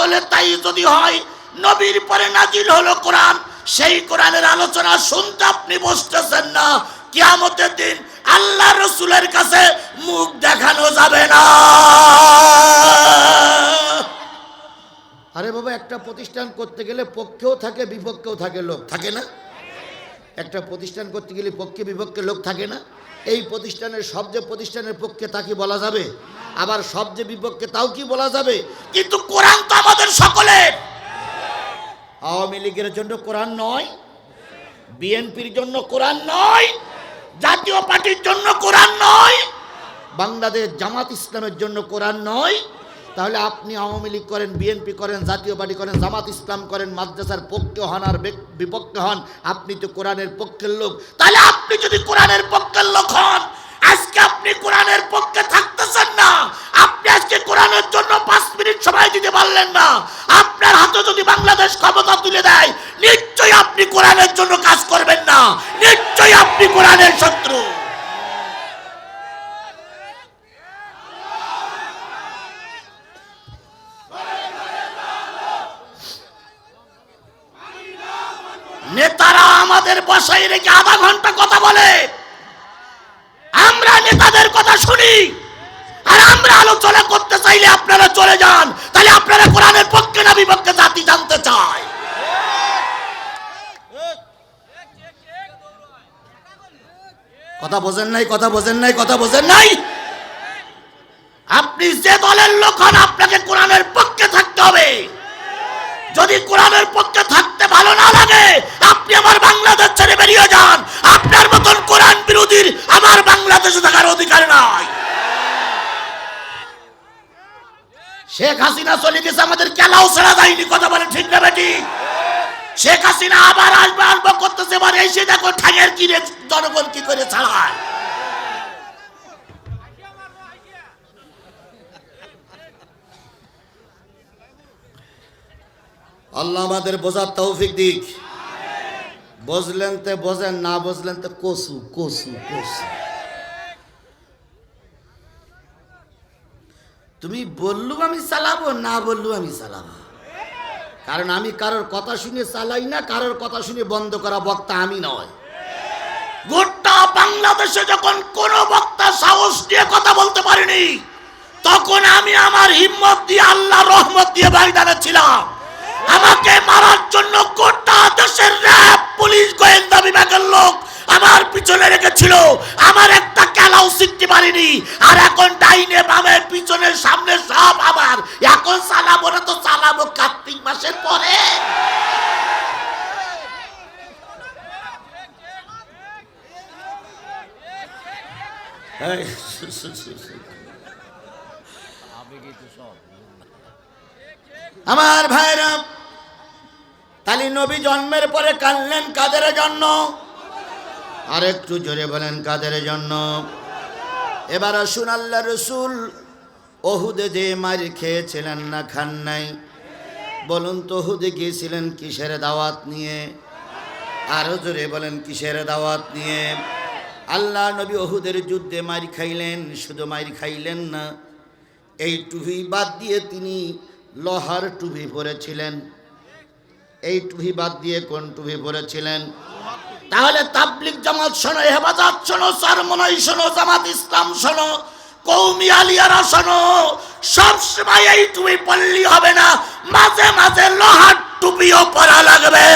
তাহলে তাই যদি হয় নবীর পরে নাজিল হলো কোরআন সেই কোরআনের আলোচনা শুনতে আপনি বসতেছেন না। কিয়ামতের দিন আল্লাহ রসুলের কাছে মুখ দেখানো যাবে না। আরে বাবা একটা প্রতিষ্ঠান করতে গেলে পক্ষেও থাকে বিপক্ষেও থাকে লোক। থাকে না? একটা প্রতিষ্ঠান করতে গেলে পক্ষে বিপক্ষে লোক থাকে না? এই প্রতিষ্ঠানের সব যে প্রতিষ্ঠানের পক্ষে তা কি বলা যাবে? আবার সবচেয়ে বিপক্ষে তাও কি বলা যাবে? কিন্তু কোরআন তো আমাদের সকলের। আওয়ামী লীগের জন্য কোরআন নয়, বিএনপির জন্য কোরআন নয়, জাতীয় পার্টির জন্য কোরআন নয়, বাংলাদেশ জামাত ইসলামের জন্য কোরআন নয় তাহলে আপনি আওয়ামী লীগ করেন, বিএনপি করেন, জাতীয় পার্টি করেন, জামাত ইসলাম করেন, মাদ্রাসার পক্ষে হন আর বিপক্ষে হন, আপনি তো কোরআনের পক্ষের লোক। তাহলে আপনি যদি কোরআনের পক্ষের লোক হন, আজকে আপনি কোরআনের পক্ষে থাকতেছেন না। আপনি আজকে কোরআনের জন্য পাঁচ মিনিট সময় দিতে পারলেন না। আপনার হাতে যদি বাংলাদেশ ক্ষমতা তুলে দেয়, নিশ্চয়ই আপনি কোরআনের জন্য কাজ করবেন না। নিশ্চয়ই আপনি কোরআনের শত্রু। আমাদের বসাই আধা ঘণ্টা কথা বলে? আমরা নেতাদের কথা শুনি। আর আমরা আলোচনা করতে চাইলে আপনারা চলে যান। তাহলে আপনারা কোরআনের পক্ষে না বিপক্ষে জাতি জানতে চায়। কথা বোঝেন নাই, কথা বোঝেন নাই, কথা বোঝেন নাই? আপনি যে দলের লোক হন, আপনাকে কোরআনের পক্ষে থাকতে হবে। যদি কোরআনের পক্ষে থাকতে ভালো না লাগে, আপনি আমার বাংলাদেশ ছেড়ে বেরিয়ে যান। আপনার মতন কোরআন বিরোধীর আমার বাংলাদেশে থাকার অধিকার নাই। শেখ হাসিনা চলে গেছে, আমাদের কেলাও ছেড়া যায়নি, কথা বলে ঠিক না বেটি? শেখ হাসিনা আবার আসবে আসবে, করতেছে, এবার এসে দেখো ঠ্যাঙের কিনে জনগণ কি করে ছাড়ায়। আল্লাহ আমাদের বোঝার তৌফিক দিক। বুঝলেন তে বোঝেন, না বুঝলেন তো কসু কসু কসু। তুমি বললু আমি চালাবো, না বললু আমি চালাবো। কারণ আমি কারোর কথা শুনে চালাই না, কারোর কথা শুনে বন্ধ করা বক্তা আমি নয়। গোটা বাংলাদেশে যখন কোন বক্তা সাহস দিয়ে কথা বলতে পারিনি, তখন আমি আমার হিম্মত দিয়ে আল্লাহ রহমত দিয়ে ময়দানে ছিলাম। আমাকে মারার জন্য কোনটা দেশের র্যাব, পুলিশ, গোয়েন্দা বিভাগের লোক আমার পিছনে রেখেছিল। আমার একটা খেলাও শিখতে পারিনি আর এখন ডাইনে বামে পিছনে সামনে সব আমার এখন চালাবো না তো চালাবো কার্তিক মাসের পরে এই, আমার ভাইরা, তালি নবী জন্মের পরে কানলেন কাদের জন্য? আর একটু জোরে বলেন, কাদের জন্য? এবার আসুন আল্লাহ রসুল, ওহুদে যে মারি খেয়েছিলেন না, খান নাই। বলুন তো ওহুদে গিয়েছিলেন কিসের দাওয়াত নিয়ে? আরও জোরে বলেন, কিসের দাওয়াত নিয়ে? আল্লাহ নবী ওহুদের যুদ্ধে মারি খাইলেন, শুধু মারি খাইলেন না, এই টুপি বাদ দিয়ে তিনি লোহার টুপি পরেছিলেন। এই টুপি বাদ দিয়ে কোন টুপি পরেছিলেন? তাহলে তাবলিক জামাত শোনো হেফাজত শোনো, সরমনাই শোনো, জামাত ইসলাম শোনো, কৌমি আলিয়ারা শোনো, সব সময় এই টুপি পড়লি হবে না, মাঝে মাঝে লোহার টুপিও পরা লাগবে।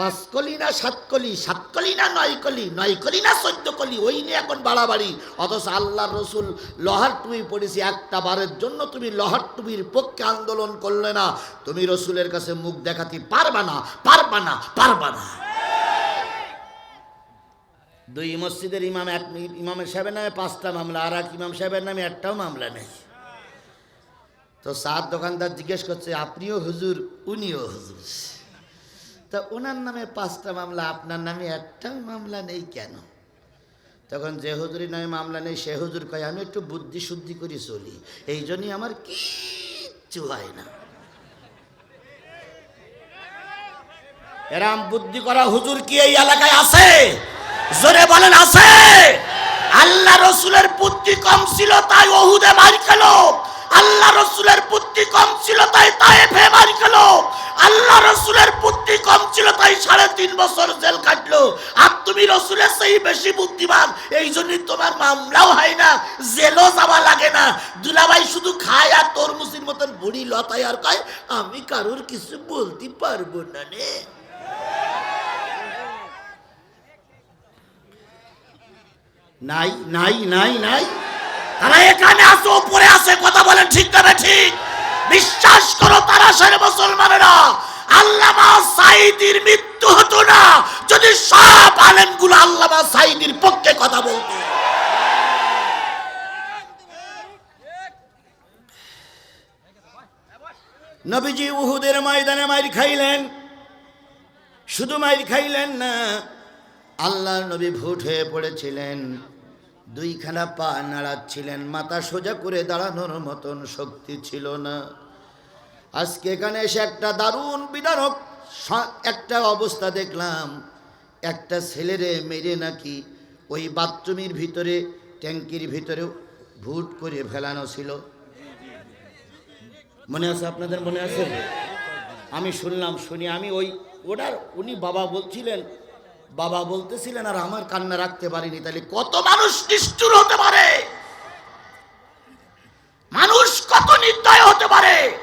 পাঁচ কলি না সাত কলি সাত কলি না নয় কলি নয় কলি না চোদ্দ কলি ওই নিয়ে এখন বাড়াবাড়ি। অথচ আল্লাহ রসুল লোহার টুপি পড়েছি একটা বারের জন্য তুমি লোহার টুপির পক্ষে আন্দোলন করলে না। তুমি রসুলের কাছে মুখ দেখাতে পারবা না পারবা না পারবা না। দুই মসজিদের ইমাম এক ইমামের সাহেবের নামে পাঁচটা মামলা, আর এক ইমাম সাহেবের নামে একটাও মামলা নেই। তো সাত দোকানদার জিজ্ঞেস করছে, আপনিও হুজুর, উনিও হুজুর। তা ওনার নামে পাঁচটা মামলা, আপনার নামে একটাও মামলা নেই কেন? তখন যে হুজুরি নামে মামলা নেই, সে হুজুর কয়, আমি একটু বুদ্ধি শুদ্ধি করে চলি, এই জন্যই আমার কিচ্ছু হয় না। এরাম বুদ্ধি করা হুজুর কি এই এলাকায় আছে? জোরে বলেন, আছে। আল্লাহ রসুলের বুদ্ধি কম ছিল, তাই ওহুদে মার খেল। আল্লাহ রসুলের বুদ্ধি কম ছিল, তাই তায়েফে মার খেল। আল্লাহ রসুলের বুদ্ধি কম ছিল, তাই সাড়ে তিন বছর জেল কাটলো। আর তুমি রসুলের সেই বেশি বুদ্ধিমান, এই জন্যই তোমার মামলাও হয় না, জেলও যাওয়া লাগে না। দুলাভাই শুধু খায় আর তরমুসির মতন বুড়ি লতায় আর কয়, আমি কারোর কিছু বলতে পারব না নে। নাই নাই নাই নাই। তারা এখানে আসো উপরে আসে কথা বলেন ঠিক না ঠিক? বিশ্বাস করো, তারা সেরে মুসলমানেরা। আল্লামা সাইদির মৃত্যু হতো না, যদি সব আলেমগুলো আল্লামা সাইদির পক্ষে কথা বলতো। নবীজি উহুদের ময়দানে মাইর খাইলেন। শুধু মাইর খাইলেন না আল্লাহ নবী ভুট হয়ে পড়েছিলেন। দুইখানা পা নাড়াচ্ছিলেন, মাথা সোজা করে দাঁড়ানোর মতন শক্তি ছিল না। আজকে এখানে এসে একটা দারুণ বিদারক একটা অবস্থা দেখলাম। একটা ছেলেরে মেরে নাকি ওই বাথরুমের ভিতরে, ট্যাঙ্কির ভিতরে ভুট করে ফেলানো ছিল। মনে আছে আপনাদের মনে আছে? আমি শুনলাম, শুনি, আমি ওই ওনার, উনি বাবা বলছিলেন বাবা বলতেছিলেন, আর আমার কান্না রাখতে পারিনি, তাহলে কত মানুষ নিষ্ঠুর হতে পারে? মানুষ কত নির্দয় হতে পারে?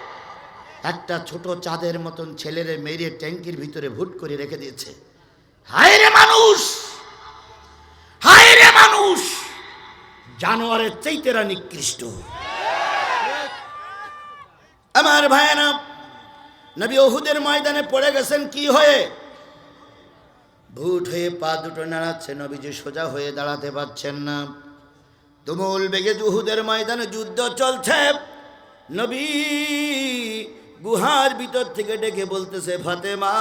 একটা ছোট চাঁদের মতন ছেলেরে মেরে ট্যাঙ্কির ভিতরে ভুট করে রেখে দিয়েছে। হায় রে মানুষ! হায় রে মানুষ! জানোয়ারের চাইতেরা নিকৃষ্ট আমার ভাইয়েরা, নবী ওহুদের ময়দানে পড়ে গেছেন, কি হয়ে? ভুট হয়ে পা দুটো নাড়াচ্ছে, নবীজি সোজা হয়ে দাঁড়াতে পারছেন না। তুমুল বেগে উহুদের ময়দানে যুদ্ধ চলছে। নবী গুহার ভিতর থেকে ডেকে বলতেছে, ফাতেমা,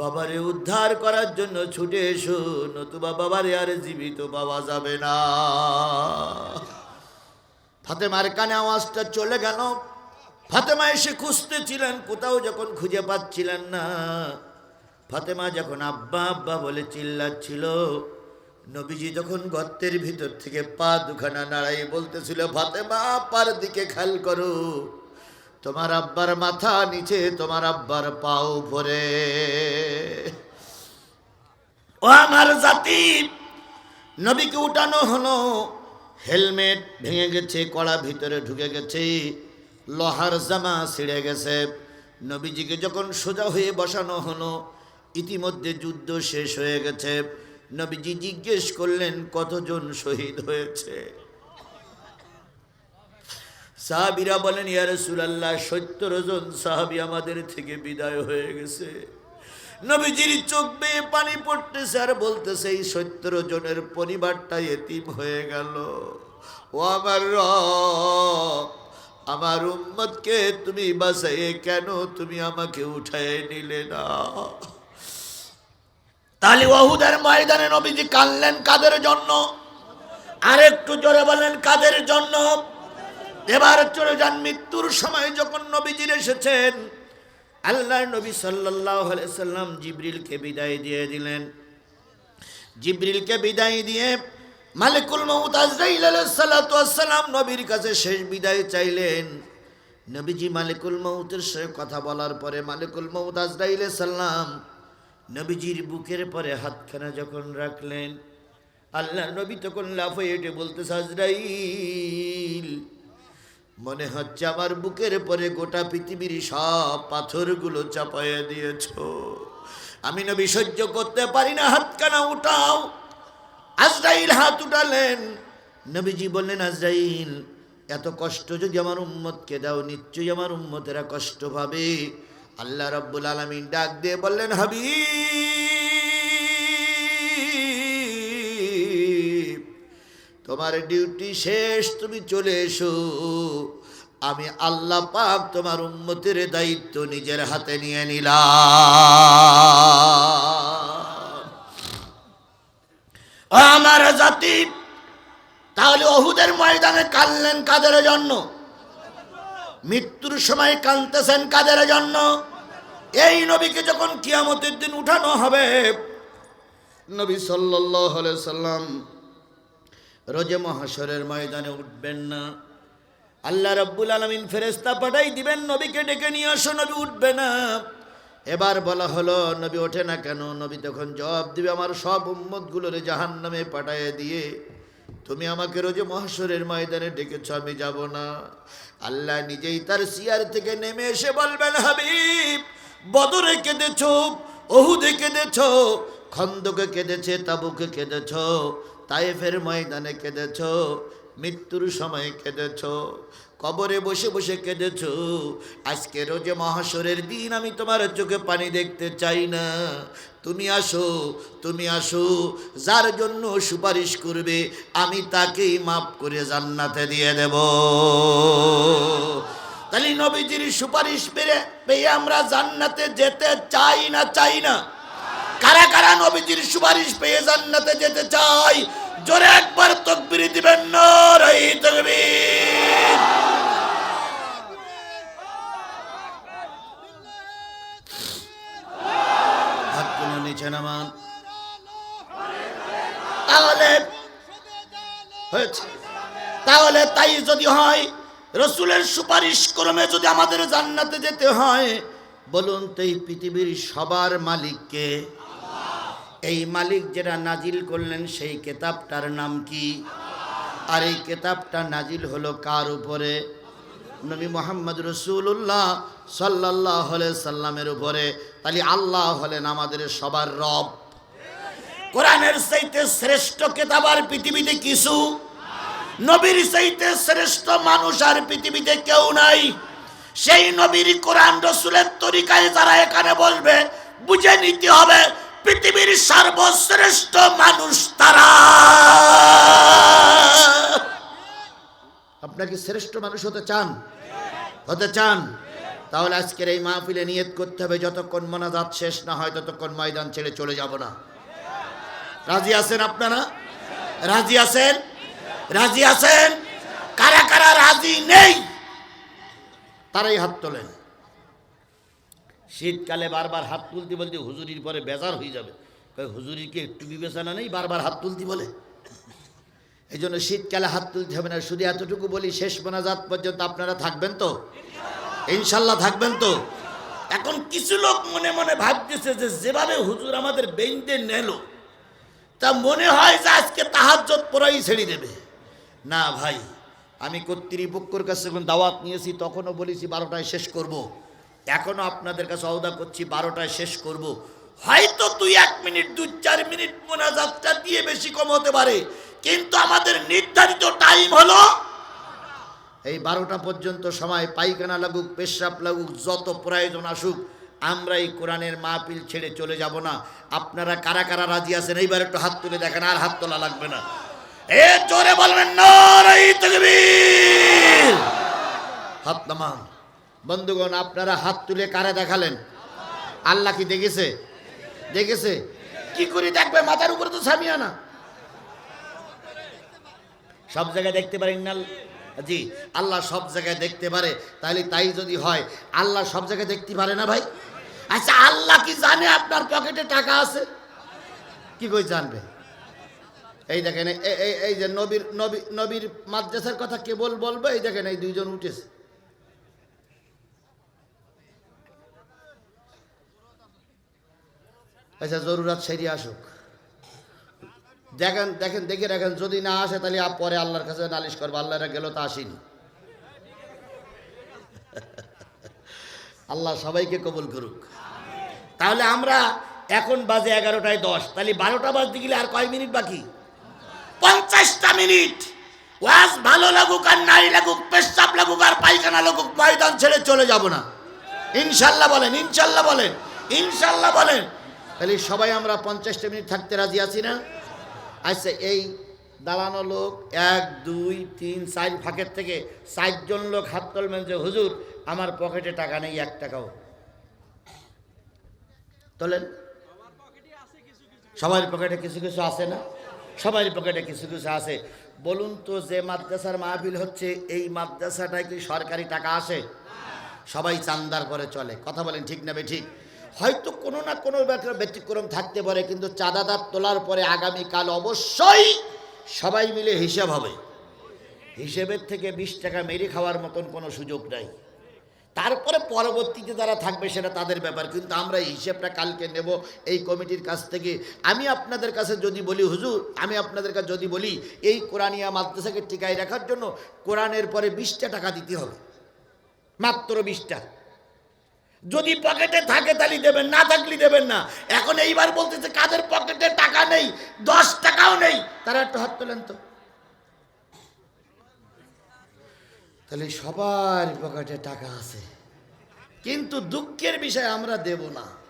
বাবারে উদ্ধার করার জন্য ছুটে এসো, নতুবা বাবারে আর জীবিত পাওয়া যাবে না। ফাতেমার কানে আওয়াজটা চলে গেল। ফাতেমা এসে খুঁজতেছিলেন, কোথাও যখন খুঁজে পাচ্ছিলেন না। ফাতেমা যখন আব্বা আব্বা বলে চিল্লাচ্ছিল, নবীজি যখন গর্তের ভিতর থেকে পা দুখানা নাড়াই বলতেছিল, ফাতেমা, পার দিকে খেয়াল করো। তোমার আব্বার মাথা নিচে, তোমার আব্বার পাও ভরে ও আমার জাতি, নবীকে উঠানো হলো। হেলমেট ভেঙে গেছে, কড়া ভিতরে ঢুকে গেছে। লোহার জামা ছিঁড়ে গেছে। নবীজিকে যখন সোজা হয়ে বসানো হলো, ইতিমধ্যে যুদ্ধ শেষ হয়ে গেছে। নবীজি জিজ্ঞেস করলেন, কতজন শহীদ হয়েছে? সাহাবিরা বলেন, ইয়া রাসূলুল্লাহ সত্তর জন সাহাবি আমাদের থেকে বিদায় হয়ে গেছে। নবীজির চোখ বেয়ে পানি পড়তেছে আর বলতেছে, এই সত্তর জনের পরিবারটা এতিম হয়ে গেল। ও আমার রব আমার উম্মতকে তুমি বাসায় কেন তুমি আমাকে উঠায় নিলে না? তাহলে ওহুদের ময়দানে নবীজি কানলেন কাদের জন্য? আরেকটু জোরে বলেন, কাদের জন্য? এবার চলে যান মৃত্যুর সময় যখন নবীজির এসেছেন আল্লাহ নবী সাল্লাহ সাল্লাম জিবরিলকে বিদায় দিয়ে দিলেন। জিবরিলকে বিদায় দিয়ে মালিকুল মহুদ আজরাইল সালাম নবীর কাছে শেষ বিদায় চাইলেন। নবীজি মালিকুল মহুতের সাথে কথা বলার পরে মালিকুল মহুদ আজরাইল সাল্লাম নবীজির বুকের পরে হাতখানা যখন রাখলেন, আল্লাহ নবী তখন লাফে এটে বলতে আজরাইল, মনে হচ্ছে আমার বুকের পরে গোটা পৃথিবীর সব পাথরগুলো চাপাইয়া দিয়েছ। আমি নবী সহ্য করতে পারি না, হাতখানা উঠাও। আজরাইল হাত উঠালেন। নবীজি বললেন, আজরাইল, এত কষ্ট যদি আমার উম্মতকে দাও, নিশ্চয়ই আমার উম্মতেরা কষ্ট পাবে। আল্লাহ রব্বুল আলমিন ডাক দিয়ে বললেন হাবি তোমার ডিউটি শেষ, তুমি চলে এসো। আমি আল্লাহ পাক তোমার উন্মতির দায়িত্ব নিজের হাতে নিয়ে নিলাম। আমার জাতি, তাহলে অহুদের ময়দানে কানলেন কাদের জন্য? মৃত্যুর সময় কানতেছেন কাদের জন্য? এই নবীকে যখন কিয়ামতের দিন উঠানো হবে, নবী আলাইহি সাল্লাম রোজে মহাশরের ময়দানে উঠবেন না। আল্লাহ রব্বুল আলমিন ফেরেস্তা পাঠাই দিবেন, নবীকে ডেকে নিয়ে আসো, নবী উঠবে না। এবার বলা হলো, নবী ওঠে না কেন? নবী তখন জবাব দিবে, আমার সব উম্মতগুলোরে জাহান নামে পাঠাইয়ে দিয়ে, তুমি আমাকে রোজে মহাশরের ময়দানে ডেকেছ, আমি যাব না। আল্লাহ নিজেই তার সিয়ার থেকে নেমে এসে বলবেন, হাবিব, বদরে কেঁদেছ, ওহুদে কেঁদেছ, খন্দকে কেঁদেছে, তাবুকে কেঁদেছ, তাইফের ময়দানে কেঁদেছ মৃত্যুর সময় কেঁদেছ, কবরে বসে বসে কেঁদেছ। আজকে রোজে মহাসরের দিন, আমি তোমার চোখে পানি দেখতে চাই না। তুমি আসো তুমি আসো, যার জন্য সুপারিশ করবে, আমি তাকেই মাফ করে জান্নাতে দিয়ে দেব। তাহলে নবীজির সুপারিশ পেরে, পেয়ে আমরা জান্নাতে যেতে চাই না চাই না। কারা কারা নবীজির সুপারিশ পেয়ে জান্নাতে যেতে চাই জোরে একবার তকবির দিবেন নরই তকবীর। হাতগুলো নিচে নামান। তাহলে হয়েছে। তাহলে তাই যদি হয় রসুলের সুপারিশ ক্রমে যদি আমাদের জান্নাতে যেতে হয় বলুন তো এই পৃথিবীর সবার মালিককে। এই মালিক যেটা নাজিল করলেন সেই কেতাবটার নাম কি? আর এই কেতাবটা নাজিল হলো কার উপরে? নবী মোহাম্মদ রসুল্লাহ সাল্লাহ সাল্লামের উপরে। তাহলে আল্লাহ হলেন আমাদের সবার রব। কোরআনের চাইতে শ্রেষ্ঠ কেতাব আর পৃথিবীতে কিছু? নবীর চাইতে শ্রেষ্ঠ মানুষ আর পৃথিবীতে কেউ নাই। সেই নবীর কোরআন রসুলের তরিকায় যারা এখানে বলবে, বুঝে নিতে হবে পৃথিবীর সর্বশ্রেষ্ঠ মানুষ তারা। আপনাকে শ্রেষ্ঠ মানুষ হতে চান? হতে চান? তাহলে আজকের এই মাহফিলে নিয়ত করতে হবে, যতক্ষণ মোনাজাত শেষ না হয় ততক্ষণ ময়দান ছেড়ে চলে যাব না। রাজি আছেন আপনারা? রাজি আছেন? রাজি আছেন? কারা কারা রাজি নেই, তারাই হাত তোলেন। শীতকালে বারবার হাত তুলতে বলতে হুজুরির পরে বেজার হয়ে যাবে। কই হুজুরির কি একটু বিবেচনা নেই? বারবার হাত তুলতে বলে। এই জন্য শীতকালে হাত তুলতে হবে না। শুধু এতটুকু বলি, শেষ মোনাজাত পর্যন্ত আপনারা থাকবেন তো? ইনশাল্লাহ থাকবেন তো? এখন কিছু লোক মনে মনে ভাবতেছে যে, যেভাবে হুজুর আমাদের বেঞ্চে নেলো, তা মনে হয় যে আজকে তাহাজ্জত পড়াই ছেড়ে দেবে। না ভাই, আমি কর্তৃপক্ষর কাছে যখন দাওয়াত নিয়েছি, তখনও বলেছি, বারোটায় শেষ করব। এখনও আপনাদের কাছে অবদা করছি, বারোটায় শেষ করব। হয়তো তুই এক মিনিট দু চার মিনিট মোনাজাতটা দিয়ে বেশি কম হতে পারে। কিন্তু আমাদের নির্ধারিত টাইম হলো এই বারোটা পর্যন্ত সময়। পায়খানা লাগুক পেশাব লাগুক, যত প্রয়োজন আসুক আমরা এই কোরআনের মাহপিল ছেড়ে চলে যাব না। আপনারা কারা কারা রাজি আছেন? এইবার একটু হাত তুলে দেখেন, আর হাত তোলা লাগবে না। এ জোরে বলবেন তাকবীর। হাত নামান। বন্ধুগণ, আপনারা হাত তুলে কারা দেখালেন? আল্লাহ কি দেখেছে? দেখেছে? কি করে দেখবে? মাথার উপরে তো সামিয়া না। সব জায়গায় দেখতে পারেন না জি, আল্লাহ সব জায়গায় দেখতে পারে। তাহলে তাই যদি হয়, আল্লাহ সব জায়গায় দেখতে পারে না ভাই? আচ্ছা আল্লাহ কি জানে আপনার পকেটে টাকা আছে? কি কই জানবে? এই দেখেন এই- এই এই যে নবীর নবী নবীর মাদ্রাসার কথা কেবল বলব, এই দেখেন, এই দুইজন উঠেছে। আচ্ছা জরুরাত সেরিয়ে আসুক। দেখেন দেখেন, দেখে রাখেন, যদি না আসে তাহলে পরে আল্লাহর কাছে নালিশ করব আল্লাহরা গেল তো আসেনি। আল্লাহ সবাইকে কবুল করুক। তাহলে আমরা এখন বাজে এগারোটায় দশ, তাহলে বারোটা বাজতে গেলে আর কয় মিনিট বাকি? পঞ্চাশটা মিনিট। ওয়াজ ভালো লাগুক আর নাই লাগুক, পেশাব লাগুক আর পায়খানা লাগুক, ময়দান ছেড়ে চলে যাব না। ইনশাল্লাহ বলেন ইনশাল্লাহ বলেন ইনশাল্লাহ বলেন। তাহলে সবাই আমরা পঞ্চাশটা মিনিট থাকতে রাজি আছি না? আচ্ছা এই দাঁড়ানো লোক, এক, দুই, তিন, চার ফাঁকের থেকে চারজন লোক হাত তুলবেন যে, হুজুর, আমার পকেটে টাকা নেই, এক টাকাও। তোলেন। সবার পকেটে কিছু কিছু আছে না? সবার পকেটে কিছু কিছু আছে। বলুন তো, যে মাদ্রাসার মাহফিল হচ্ছে, এই মাদ্রাসাটায় কি সরকারি টাকা আসে? সবাই চান্দার করে চলে। কথা বলেন ঠিক না বে ঠিক? হয়তো কোনো না কোনো ব্যাপারে ব্যতিক্রম থাকতে পারে, কিন্তু চাঁদাদার তোলার পরে আগামীকাল অবশ্যই সবাই মিলে হিসাব হবে। হিসেবের থেকে বিশ টাকা মেরে খাওয়ার মতন কোনো সুযোগ নাই। তারপরে পরবর্তীতে যারা থাকবে সেটা তাদের ব্যাপার, কিন্তু আমরা এই হিসেবটা কালকে নেব এই কমিটির কাছ থেকে। আমি আপনাদের কাছে যদি বলি, হুজুর, আমি আপনাদের কাছে যদি বলি, এই কোরআনিয়া মাদ্রাসাকে টিকায় রাখার জন্য কোরআনের পরে বিশটা টাকা দিতে হবে। মাত্র বিশটা। যদি পকেটে থাকে তাহলে দেবেন, না থাকলে দেবেন না। এখন এইবার বলতেছে, কাদের পকেটে টাকা নেই? দশ টাকাও নেই। তারা একটু হাত তোলেন তো। তাহলে সবার পকেটে টাকা আছে। কিন্তু দুঃখের বিষয়, আমরা দেব না।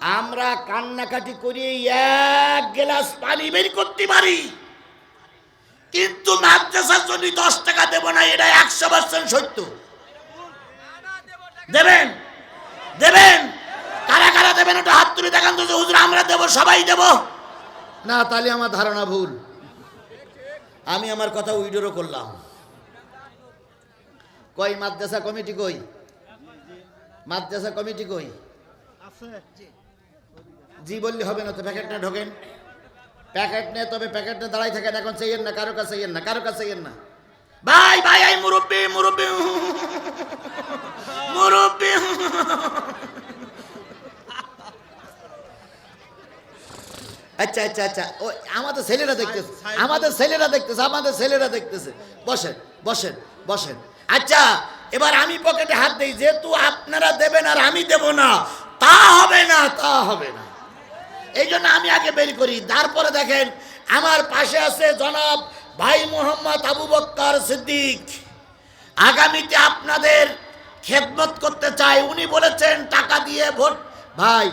আমরা কান্নাকাটি করি এক গ্লাস পানি বের করতে পারি। কিন্তু মাদ্রাসার জন্য দশ টাকা দেব না, এটা একশো পার্সেন্ট সত্য। দেবেন। দেবেন। কারা কারা দেবেন ওটা হাত তুলে দেখান তো হুজুর আমরা দেব সবাই দেব। না তাহলে আমার ধারণা ভুল। আমি আমার কথা উইডোরও করলাম। কই মাদ্রাসা কমিটি কই? মাদ্রাসা কমিটি কই? জি বললে হবে না তো প্যাকেটটা ঢোকেন। প্যাকেট নিয়ে তবে প্যাকেটটা দাঁড়াই থাকেন এখন চাইয়েন না কারও কাছে না কারও কাছে না। ভাই ভাই আই মুরব্বি মুরব্বি। মুরব্বি। আচ্ছা আচ্ছা আচ্ছা। ও আমাদের ছেলেরা দেখতেছে আমাদের ছেলেরা দেখতেছে আমাদের ছেলেরা দেখতেছে। বসেন বসেন বসেন। আচ্ছা এবার আমি পকেটে হাত দিই যেহেতু আপনারা দেবেন আর আমি দেব না তা হবে না তা হবে না। এই জন্য আমি আগে বের করি। তারপরে দেখেন আমার পাশে আছে জনাব ভাই মোহাম্মদ আবু বক্কর সিদ্দিক, আগামীতে আপনাদের খেদমত করতে চাই। উনি বলেছেন, টাকা দিয়ে ভোট, ভাই,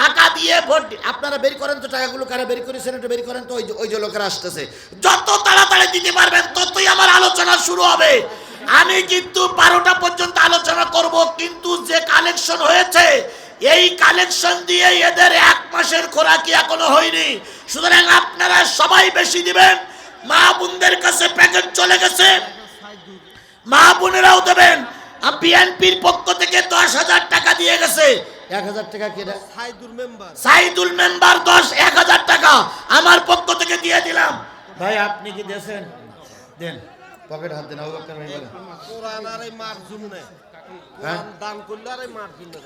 টাকা দিয়ে ভোট আপনারা বের করেন তো টাকাগুলো, কারা বের করেছেন একটু বের করেন তো, ওই ওই যে লোকেরা আসতেছে। যত তাড়াতাড়ি দিতে পারবেন, ততই আমার আলোচনা শুরু হবে। আমি কিন্তু বারোটা পর্যন্ত আলোচনা করব, কিন্তু যে কালেকশন হয়েছে, এই কালেকশন দিয়ে এদের এক মাসের খোরাকি এখনও হয়নি। সুতরাং আপনারা সবাই বেশি দিবেন মা বোনদের কাছে প্যাকেট চলে গেছে। মা বোনেরাও দেবেন। বিএনপির পক্ষ থেকে দশ হাজার টাকা দিয়ে গেছে। এক হাজার টাকা কেনা সাইদুর মেম্বার। সাইদুল মেম্বার দশ এক হাজার টাকা। আমার পক্ষ থেকে দিয়ে দিলাম। ভাই আপনি কি দিয়েছেন দেন। পকেট হাত দেন আবু ভাই বলেন। কোরআন আর এই মার জুমনে হ্যাঁ? দান করলে আর এই মার জুমনে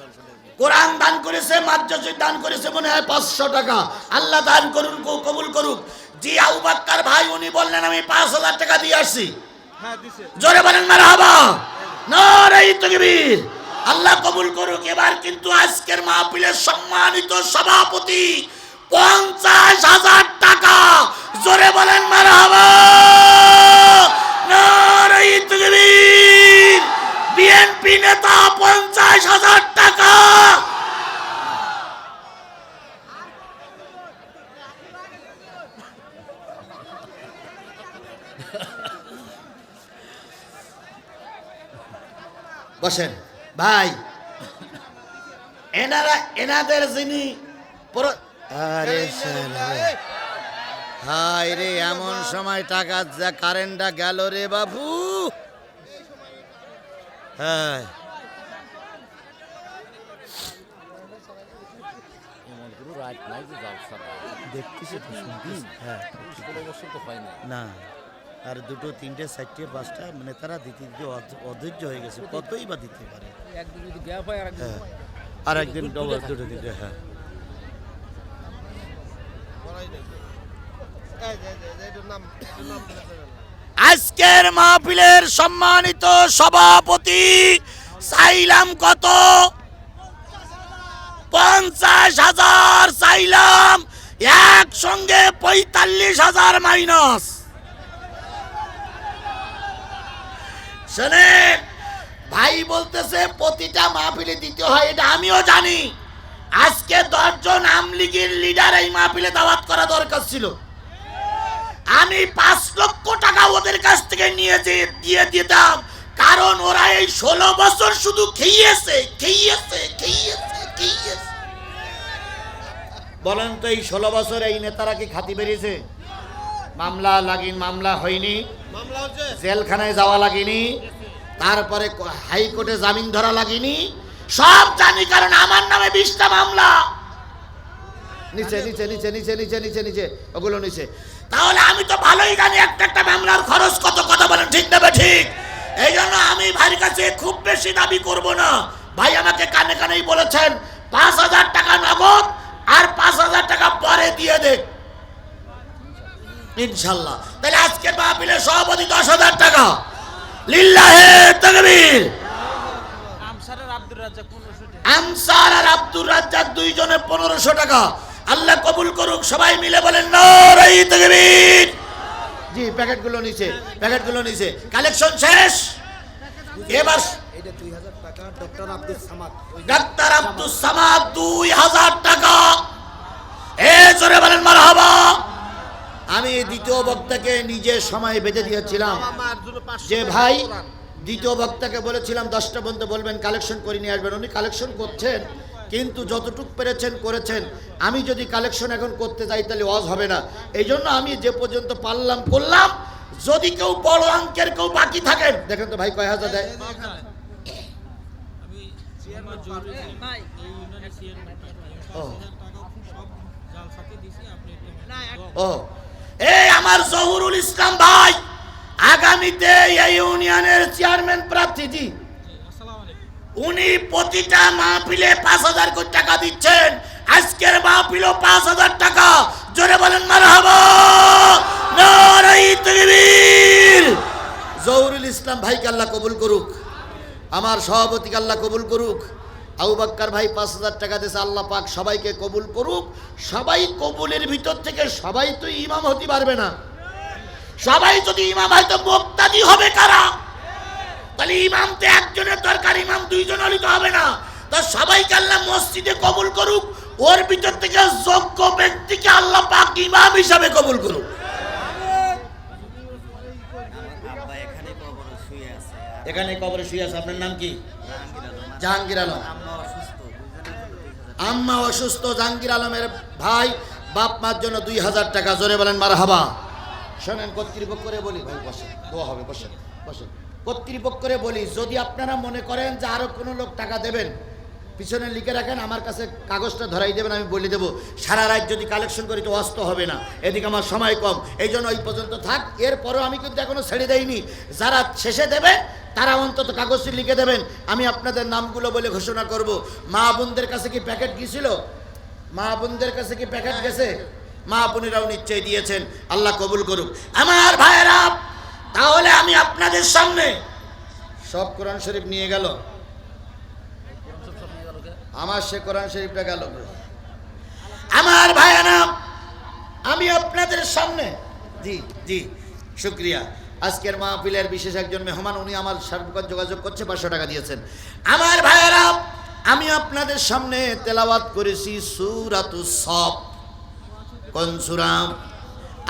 কোরআন দান করেছে মাদ্রাসা দান করেছে মনে হয় পাঁচশো টাকা। আল্লাহ দান করুন কবুল করুক। জি আবু বাক্কার ভাই উনি বললেন আমি পাঁচ হাজার টাকা দিয়ে আসছি। হ্যাঁ জোরে বলেন মারহাবা। নারে তাকবীর আল্লাহ কবুল করুক এবার কিন্তু আজকের মাহফিলের সম্মানিত সভাপতি পঞ্চাশ হাজার টাকা। জোরে বলেন মারহাবা। নারে তাকবীর বিএনপি নেতা পঞ্চাশ হাজার টাকা। বসেন। ভাই এনারা এনাদের যিনি আরে শালা রে। এমন সময় টাকা যা কারেন্টটা গেল রে বাবু। হ্যাঁ। দেখতেছি তো শুনতেছি। হ্যাঁ বছর তো হয় না না। আর দুটো তিনটে চারটে পাঁচটা মানে তারা দিতে দিতে অধৈর্য হয়ে গেছে। কতই বা দিতে পারে? হয় আর একদিন ডবল দুটো তিনটে হ্যাঁ। আজকের মাহফিলের সম্মানিত সভাপতি চাইলাম কত? পঞ্চাশ হাজার চাইলাম একসঙ্গে পঁয়তাল্লিশ হাজার মাইনাস। শোনেন, ভাই বলতেছে, প্রতিটা মাহফিলে দিতে হয়, এটা আমিও জানি। আজকে দশজন আমলিগের লিডার এই মাহফিলে দাওয়াত করা দরকার ছিল। আমি পাঁচ লক্ষ টাকা ওদের কাছ থেকে নিয়ে দিয়ে দিতাম। কারণ ওরা এই ষোলো বছর শুধু খেয়েছে খেয়েছে খেয়েছে খেয়েছে। বলেন তো এই ষোলো বছর এই নেতারা কি খাতি বেরিয়েছে? মামলা, লাগিন মামলা হয়নি। জেলখানায় যাওয়া লাগেনি তারপরে হাইকোর্টে জামিন ধরা লাগেনি। সব জানি কারণ আমার নামে বিশটা মামলা। নিচে নিচে নিচে নিচে নিচে নিচে নিচে ওগুলো নিচে। তাহলে আমি তো ভালোই জানি একটা একটা মামলার খরচ কত কথা বলেন ঠিক নেবে ঠিক? এই জন্য আমি ভাইয়ের কাছে খুব বেশি দাবি করব না। ভাই আমাকে কানে কানেই বলেছেন পাঁচ হাজার টাকা নগদ আর পাঁচ হাজার টাকা পরে দিয়ে দে। ইনশাল্লাহ তাহলে আজকের মাহফিলে সভাপতি দশ হাজার টাকা। লিল্লাহে তকবীর। আনসার আর আব্দুর রাজ্জাক দুইজনে পনেরোশো টাকা। আল্লাহ কবুল করুক সবাই মিলে বলেন নারাই তাকবীর। জি প্যাকেটগুলো নিচে প্যাকেটগুলো নিচে। কালেকশন শেষ? এবার ডাক্তার আব্দুল সামাদ দুই হাজার টাকা। এ জোরে বলেন মারহাবা। আমি দ্বিতীয় বক্তাকে নিজে সময় বেঁধে দিয়েছিলাম। যে ভাই দ্বিতীয় বক্তাকে বলেছিলাম দশটা পর্যন্ত বলবেন কালেকশন করে নিয়ে আসবেন। উনি কালেকশন করছেন কিন্তু যতটুক পেরেছেন করেছেন। আমি যদি কালেকশন এখন করতে যাই তাহলে ওয়াজ হবে না। এই জন্য আমি যে পর্যন্ত পারলাম করলাম। যদি কেউ বড় অঙ্কের কেউ বাকি থাকেন দেখেন তো ভাই কয় হাজার দেয়? ও। ও। এই আমার জহুরুল ইসলাম ভাই আগামীতে এই ইউনিয়নের চেয়ারম্যান প্রার্থী জি। উনি প্রতিটা মাহফিলে পাঁচ হাজার কোটি টাকা দিচ্ছেন। আজকের মাহফিলও পাঁচ হাজার টাকা। জোরে বলেন মার জহুরুল ইসলাম ভাইকে আল্লাহ কবুল করুক। আমার সভাপতিকে আল্লাহ কবুল করুক। আবু বাক্কার ভাই পাঁচ হাজার টাকা দিয়েছে আল্লাহ পাক সবাইকে কবুল করুক। সবাই কবুলের ভিতর থেকে সবাই তো ইমাম হতে পারবে না। সবাই যদি ইমাম হয় তো মুক্তাদি হবে কারা? তাহলে ইমাম তো একজনের দরকার ইমাম দুইজন হলে তো হবে না। তা সবাইকে আল্লাহ মসজিদে কবুল করুক ওর ভিতর থেকে যোগ্য ব্যক্তিকে আল্লাহ পাক ইমাম হিসাবে কবুল করুক। আব্বা এখানে কবরে শুয়ে আছে। আর এখানে কবরে শুয়ে আছে আপনার নাম কি? জাহাঙ্গীর আলম। আম্মা অসুস্থ, জাহাঙ্গীর আলমের ভাই, বাপ মার জন্য দুই হাজার টাকা, জোরে বলেন মার হাবা শোনেন কর্তৃপক্ষরে বলি, ভাই, বসেন, দোয়া হবে, বসেন বসেন। কর্তৃপক্ষরে বলি, যদি আপনারা মনে করেন যে আরও কোনো লোক টাকা দেবেন পিছনে লিখে রাখেন, আমার কাছে কাগজটা ধরাই দেবেন, আমি বলে দেবো। সারা রাত যদি কালেকশন করি তো অস্ত হবে না। এদিকে আমার সময় কম। এই জন্য ওই পর্যন্ত থাক। এরপরও আমি কিন্তু এখনও ছেড়ে দেইনি। যারা শেষে দেবে, তারা অন্তত কাগজটি লিখে দেবেন। আমি আপনাদের নামগুলো বলে ঘোষণা করব। মা বোনদের কাছে কি প্যাকেট গিয়েছিল? মা বোনদের কাছে কি প্যাকেট গেছে? মা বোনেরাও নিশ্চয় দিয়েছেন। আল্লাহ কবুল করুক। আমার ভাইয়েরা, তাহলে আমি আপনাদের সামনে সব কোরআন শরীফ নিয়ে গেল। আমার সে কোরআন শরীফটা গেল আমার ভাইয়েরা আমি আপনাদের সামনে, জি জি, শুক্রিয়া। আজকের মাহফিলের বিশেষ একজন মেহমান, উনি আমার সার্বকাল যোগাযোগ করছে, পাঁচশো টাকা দিয়েছেন। আমার ভাইয়েরা আমি আপনাদের সামনে তেলাওয়াত করেছি সুরাতু সব। কোন সুরাম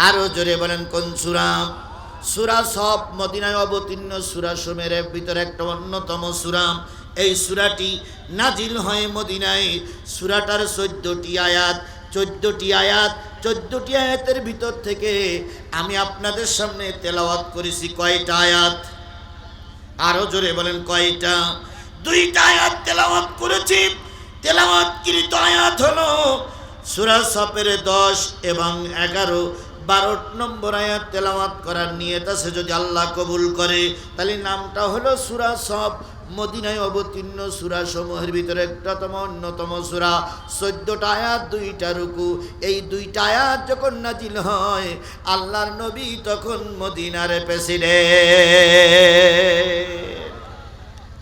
আরও জোরে বলেন, কোন সুরাম সুরা সব মদিনায় অবতীর্ণ সুরা সোমের ভিতরে একটা অন্যতম সুরাম এই সুরাটি নাজিল হয় মদিনায়। সুরাটার চোদ্দটি আয়াত চোদ্দটি আয়াত, চোদ্দটি আয়াতের ভিতর থেকে আমি আপনাদের সামনে তেলাওয়াত করেছি কয়টা আয়াত? আরও জোরে বলেন কয়টা? দুইটা আয়াত তেলাওয়াত করেছি। তেলাওয়াতকৃত আয়াত হলো সূরা সফের দশ এবং এগারো। বারো নম্বর আয়াত তেলাওয়াত করার নিয়ত আছে যদি আল্লাহ কবুল করে। তাহলে নামটা হলো সূরা সফ। মদিনায় অবতীর্ণ সূরা সমূহের ভিতরে একটাতম, অন্যতম সূরা। চোদ্দটা আয়াত, দুইটা রুকু। এই দুইটা আয়াত যখন নাজিল হয়, আল্লাহর নবী তখন মদিনার প্রেসিডেন্ট।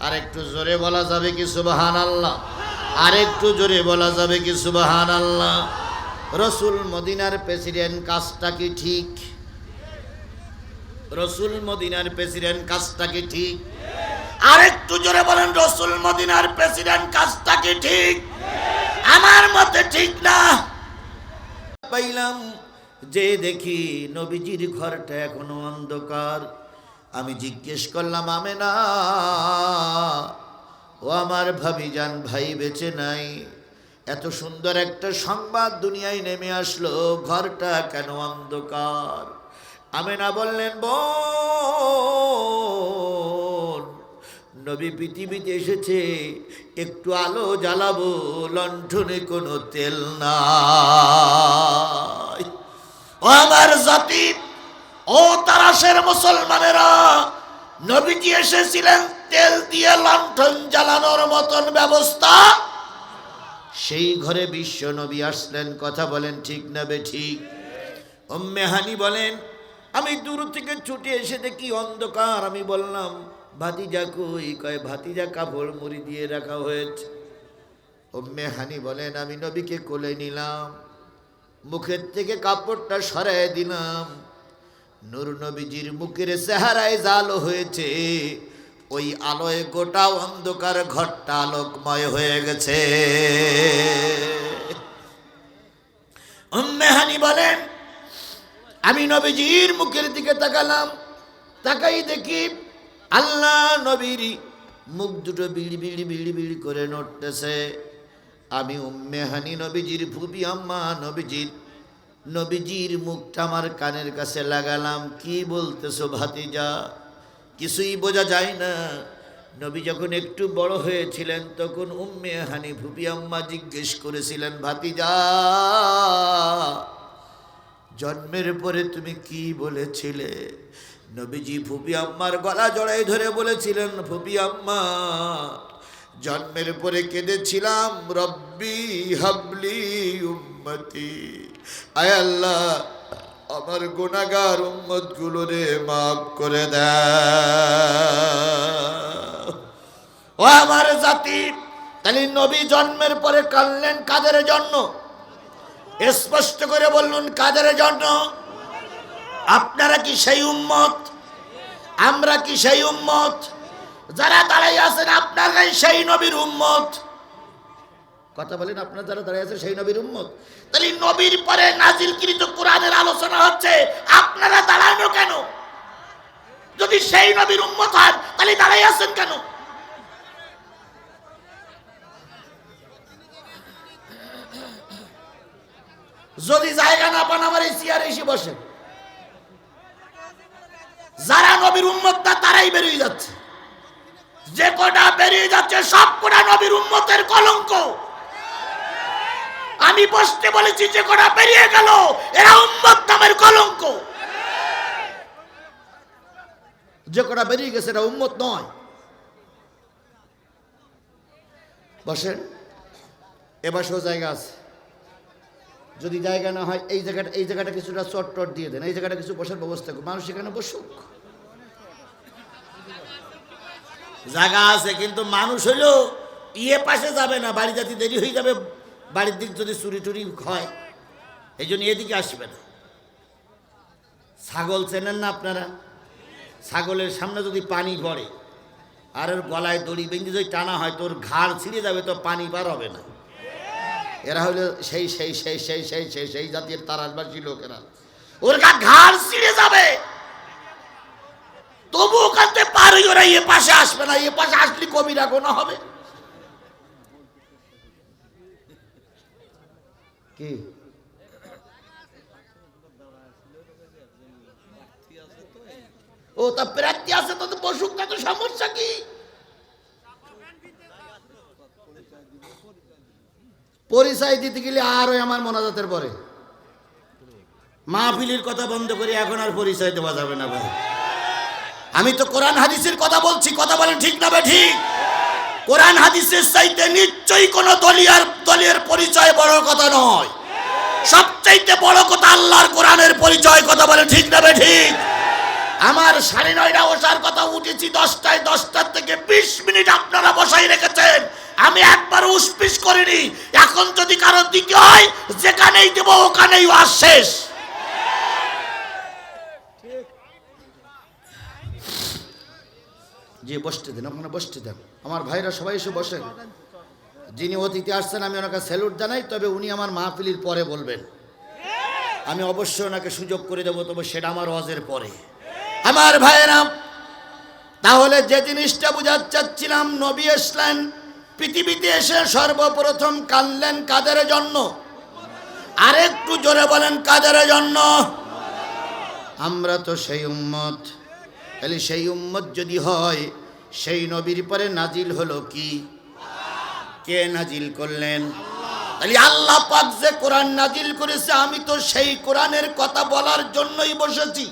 আর একটু জোরে বলা যাবে কি সুবাহান আল্লাহ আর একটু জোরে বলা যাবে কি সুবাহান আল্লাহ রসুল মদিনার প্রেসিডেন্ট কাজটা কি ঠিক? রসুল মদিনার প্রেসিডেন্ট কাজটা কি ঠিক? আর একটু জোরে বলেন, রসুল মদিনার প্রেসিডেন্ট কাজটা কি ঠিক? আমার মতে ঠিক না। পাইলাম যে দেখি নবীজির ঘরটা এখনও অন্ধকার। আমি জিজ্ঞেস করলাম আমে না ও আমার ভাবি যান, ভাই বেঁচে নাই। এত সুন্দর একটা সংবাদ দুনিয়ায় নেমে আসলো, ঘরটা কেন অন্ধকার? আমেনা বললেন, বোন নবী পৃথিবীতে এসেছে, একটু আলো জ্বালাবো, লণ্ঠনে কোনো তেল নাই। ও আমার জাতি, ও তারাশের মুসলমানেরা, নবীজি এসেছিলেন তেল দিয়ে লণ্ঠন জ্বালানোর মতন ব্যবস্থা। সেই ঘরে বিশ্ব নবী আসলেন, কথা বলেন ঠিক না বে ঠিক? হানি বলেন, আমি দূর থেকে ছুটে এসে দেখি অন্ধকার, আমি বললাম ভাতিজা কই? কয়, ভাতিজা কাপড় মুড়ি দিয়ে রাখা হয়েছে। উম্মে হানি বলেন, আমি নবীকে কোলে নিলাম, মুখের থেকে কাপড়টা সরাই দিলাম। নূর নবীজির মুখের চেহারায় জাল হয়েছে। ওই আলোয় গোটা অন্ধকার ঘরটা আলোকময় হয়ে গেছে। উম্মে হানি বলেন, আমি নবীজির মুখের দিকে তাকালাম। তাকাই দেখি আল্লাহ নবীর মুখ দুটো বিড়ি বিড়ি বিড়ি বিড়ি করে নড়তেছে। আমি উম্মে হানি নবীজির ভুবি, আম্মা নবীজির নবীজির মুখটা আমার কানের কাছে লাগালাম। কি বলতেছো ভাতিজা? কিছুই বোঝা যায় না। নবী যখন একটু বড় হয়েছিলেন, তখন উম্মে হানি ভুবি, আম্মা জিজ্ঞেস করেছিলেন, ভাতিজা জন্মের পরে তুমি কি বলেছিলে? নবীজি ফুপি আম্মার গলা জড়াই ধরে বলেছিলেন, ফুপি আম্মা, জন্মের পরে কেঁদেছিলাম, রব্বি হাবলি উম্মতি। আয় আল্লাহ, আমার গুণাগার উম্মতগুলো রে মাফ করে ও আমার জাতি, তাহলে নবী জন্মের পরে কানলেন কাদের জন্য? স্পষ্ট করে বলুন কাদের জন্য? আপনারা কি সেই উম্মত? আমরা কি সেই উম্মত? যারা দাঁড়াই আছেন, আপনারাই সেই নবীর উম্মত। কথা বলেন, আপনারা যারা দাঁড়িয়ে আছেন, সেই নবীর উম্মত? তাহলে নবীর পরে নাজিলকৃত কোরআনের আলোচনা হচ্ছে, আপনারা দাঁড়ানো কেন? যদি সেই নবীর উম্মত হন, তাহলে দাঁড়াই আছেন কেন? যদি জায়গা না পান, আমার এই চেয়ারে এসে বসেন। যারা নবীর উম্মত না তারাই বেরিয়ে যাচ্ছে। যে কটা বেরিয়ে যাচ্ছে, সব কটা নবীর উম্মতের কলঙ্ক। আমি বসতে বলেছি, যে কটা বেরিয়ে গেল, এরা উম্মত নামের কলঙ্ক। যে কটা বেরিয়ে গেছে এটা উম্মত নয়। বসেন। এবার সব জায়গা আছে। যদি জায়গা না হয়, এই জায়গাটা এই জায়গাটা কিছুটা চট টট দিয়ে দেন, এই জায়গাটা কিছু বসার ব্যবস্থা করুন। মানুষ এখানে বসুক। জায়গা আছে, কিন্তু মানুষ হইল ইয়ে পাশে যাবে না, বাড়ি যাতে দেরি হয়ে যাবে, বাড়ির দিক যদি চুরি টুরি হয়, এই জন্য এদিকে আসবে না। ছাগল চেনেন না আপনারা? ছাগলের সামনে যদি পানি পড়ে, আর গলায় দড়ি বেঁধে যদি টানা হয়, তোর ঘাড় ছিঁড়ে যাবে, তো পানি পার হবে না। এরা হলো সেই সেই সেই সেই সেই সেই সেই জাতির তারাসবাসী লোকেরা। ওর গা ঘাড় ছিঁড়ে যাবে। তবু ওখানতে পার ওরা, এ পাশে আসবে না, এ পাশে আসলে কবিরা গোনা হবে। কি? ও, তা প্রার্থী আছে তো তো বসুক না তো সমস্যা কি? পরিচয় দিতে গেলে আরও আমার মোনাজাতের পরে। মাহফিলির কথা বন্ধ করে এখন আর পরিচয় দেওয়া যাবে না ভাই। আমি তো কোরআন হাদিসের কথা বলছি, কথা বলেন ঠিক না ভাই, ঠিক? কোরআন হাদিসের চাইতে নিশ্চয়ই কোনো দলিয়ার, দলের পরিচয় বড় কথা নয়। সবচাইতে বড় কথা আল্লাহর কোরআনের পরিচয়, কথা বলে ঠিক না ঠিক? আমার সাড়ে নয়টা ওষার কথা উঠেছি, দশটায় দশটার থেকে একবার উসপিস করিনি। এখন যদি কারোর দিকে হয়, যেখানেই দেবো ওখানেই ওয়াজ শেষ। যে বসতে দেন, ওখানে বসতে দেন। আমার ভাইরা সবাই এসে বসেন যিনি অতিথি আসছেন, আমি ওনাকে স্যালুট জানাই, তবে উনি আমার মাহফিলির পরে বলবেন। আমি অবশ্যই ওনাকে সুযোগ করে দেবো, তবে সেটা আমার ওয়াজের পরে। আমার ভাইয়েরা, তাহলে যে জিনিসটা বুঝাতে চাচ্ছিলাম, নবী আসলেন পৃথিবীতে এসে সর্বপ্রথম কানলেন কাদের জন্য? আরেকটু জোরে বলেন, কাদের জন্য? আমরা তো সেই উম্মত। তাহলে সেই উম্মত যদি হয়, সেই নবীর পরে নাজিল হলো কি? কে নাজিল করলেন? তাহলে আল্লাহ পাক যে কোরআন নাজিল করেছে, আমি তো সেই কোরআনের কথা বলার জন্যই বসেছি।